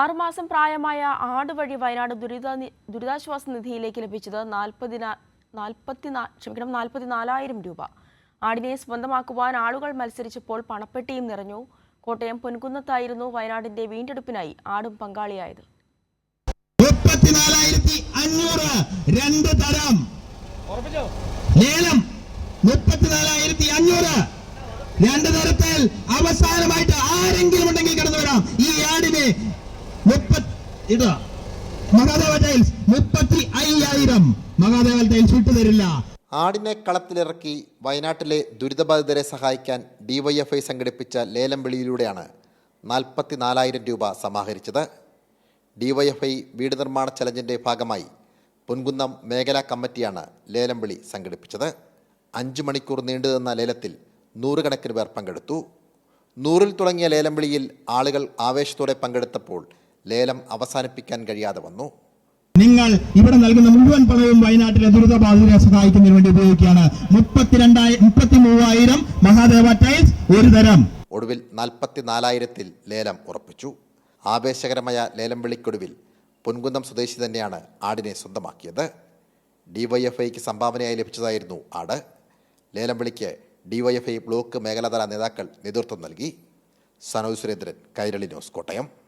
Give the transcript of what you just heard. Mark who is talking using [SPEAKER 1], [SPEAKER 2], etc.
[SPEAKER 1] ആറുമാസം പ്രായമായ ആട് വഴി വയനാട് ദുരിത ദുരിതാശ്വാസ നിധിയിലേക്ക് ലഭിച്ചത് നാൽപ്പതിനാ നാൽപ്പത്തിനാ ക്ഷമിക്കണം നാൽപ്പത്തിനാലായിരം രൂപ. ആടിനെ സ്വന്തമാക്കുവാൻ ആളുകൾ മത്സരിച്ചപ്പോൾ പണപ്പെട്ടിയും നിറഞ്ഞു. കോട്ടയം പൊൻകുന്നത്തായിരുന്നു വയനാടിന്റെ വീണ്ടെടുപ്പിനായി ആടും പങ്കാളിയായത്.
[SPEAKER 2] രണ്ട് ലേലം തരത്തിൽ അവസാനമായിട്ട് ആരെങ്കിലും ഉണ്ടെങ്കിൽ കടന്നു വരാം ഈ ആടിന് ഇത് മഹാദേവ ടൈൽസ് മുപ്പത്തി അയ്യായിരം മഹാദേവ ടൈൽസ് വിട്ടുതരില്ല.
[SPEAKER 3] ആടിനെ കളത്തിലിറക്കി വയനാട്ടിലെ ദുരിതബാധിതരെ സഹായിക്കാൻ ഡിവൈഎഫ്ഐ സംഘടിപ്പിച്ച ലേലം വിളിയിലൂടെയാണ് നാൽപ്പത്തി നാലായിരം രൂപ സമാഹരിച്ചത്. ഡിവൈഎഫ്ഐ വീട് നിർമ്മാണ ചലഞ്ചിന്റെ ഭാഗമായി പൊൻകുന്നം മേഖലാ കമ്മിറ്റിയാണ് ലേലം വിളി സംഘടിപ്പിച്ചത്. അഞ്ച് മണിക്കൂർ നീണ്ടുനിന്ന ലേലത്തിൽ നൂറുകണക്കിന് പേർ പങ്കെടുത്തു. നൂറിൽ തുടങ്ങിയ ലേലം വിളിയിൽ ആളുകൾ ആവേശത്തോടെ പങ്കെടുത്തപ്പോൾ ലേലം അവസാനിപ്പിക്കാൻ കഴിയാതെ വന്നു.
[SPEAKER 2] നിങ്ങൾ ഇവിടെ നൽകുന്ന മുഴുവൻ പണവും വയനാട്ടിലെ ദുരിതബാധിതരെ സഹായിക്കുന്നതിന് വേണ്ടി ഉപയോഗിക്കുകയാണ്. മുപ്പത്തിരണ്ടായിരം മുപ്പത്തി മൂവായിരം മഹാദേവ ടൈൽസ് ഒരു തരം.
[SPEAKER 3] ഒടുവിൽ നാൽപ്പത്തിനാലായിരത്തിൽ ലേലം ഉറപ്പിച്ചു. ആവേശകരമായ ലേലം വിളിക്കൊടുവിൽ പൊൻകുന്നം സ്വദേശി തന്നെയാണ് ആടിനെ സ്വന്തമാക്കിയത്. ഡിവൈഎഫ്ഐക്ക് സംഭാവനയായി ലഭിച്ചതായിരുന്നു ആട്. ലേലം വിളിക്ക് ഡിവൈഎഫ്ഐ ബ്ലോക്ക് മേഖലാതല നേതാക്കൾ നേതൃത്വം നൽകി. സനോജ് സുരേന്ദ്രൻ കൈരളി ന്യൂസ് കോട്ടയം.